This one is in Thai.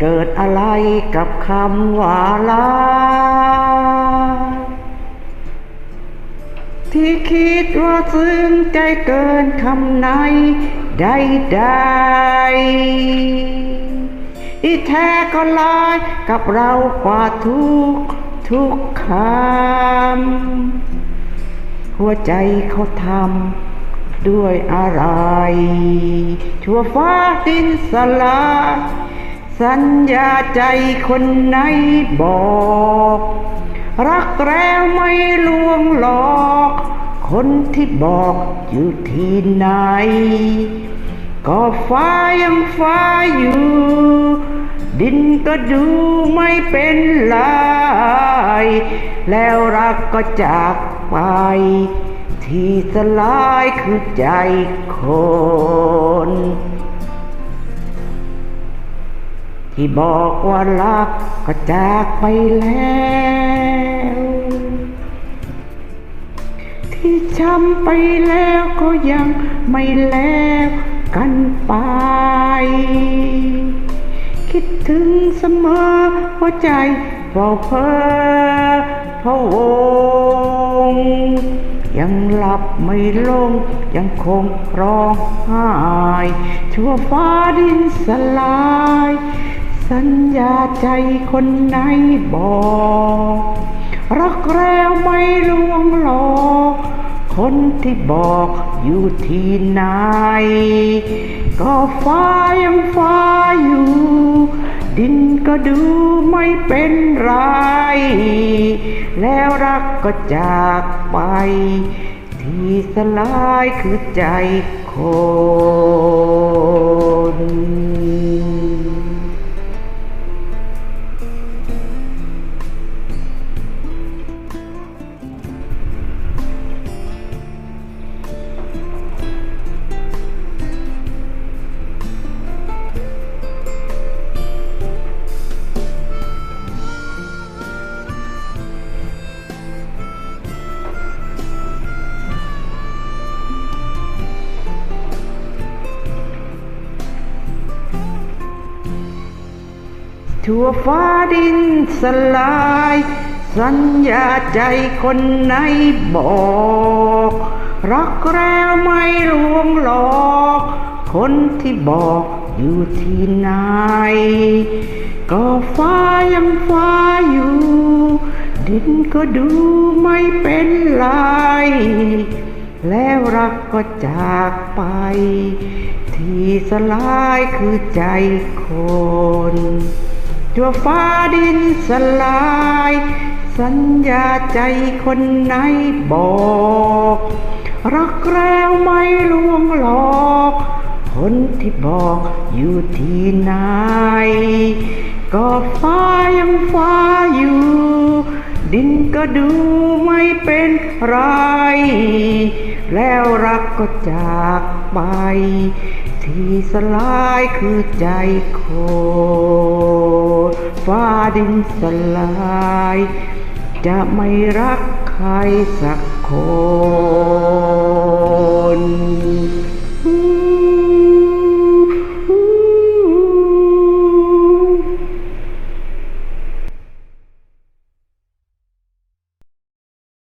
เกิดอะไรกับคำว่าลา ที่คิดว่าซึ้งใจเกินคำไหนใดใดอีแท้ก็ลายกับเรากว่าทุกทุกคำหัวใจเขาทำด้วยอะไรชั่วฟ้าดินสลาย สัญญาใจคนไหนบอก รักแล้วไม่ลวงหลอก คนที่บอกอยู่ที่ไหน ก็ฟ้ายังฟ้าอยู่ ดินก็ดูไม่เป็นลายแล้วรักก็จากไป ที่สลายคือใจคน ที่บอกว่ารักก็จากไปแล้ว ที่ช้ำไปแล้วก็ยังไม่แล้วกันไป คิดถึงเสมอหัวใจเฝ้าเพ้อพะวง ยังหลับไม่ลง ยังคงร้องไห้ชั่วฟ้าดินสลาย สัญญาใจคนไหนบอก รักแล้วไม่ลวงหลอกคนที่บอกอยู่ที่ไหน ก็ฟ้ายังฟ้าอยู่ ดินก็ดูไม่เป็นไร แล้วรักก็จากไป ที่สลายคือใจคน ทั่วฟ้าดินสลาย สัญญาใจคนไหนบอก รักแล้วไม่ลวงหลอก คนที่บอกอยู่ที่ไหน ก็ฟ้ายังฟ้าอยู่ ดินก็ดูไม่เป็นไร แล้วรักก็จากไป ที่สลายคือใจคน ทั่วฟ้าดินสลาย สัญญาใจคนไหนบอก รักแล้วไม่ลวงหลอก คนที่บอกอยู่ที่ไหน ก็ฟ้ายังฟ้าอยู่ ดินก็ดูไม่เป็นไร แล้วรักก็จากไป ที่สลายคือใจคตร ฟ้าดินสลาย จะไม่รักใครสักคน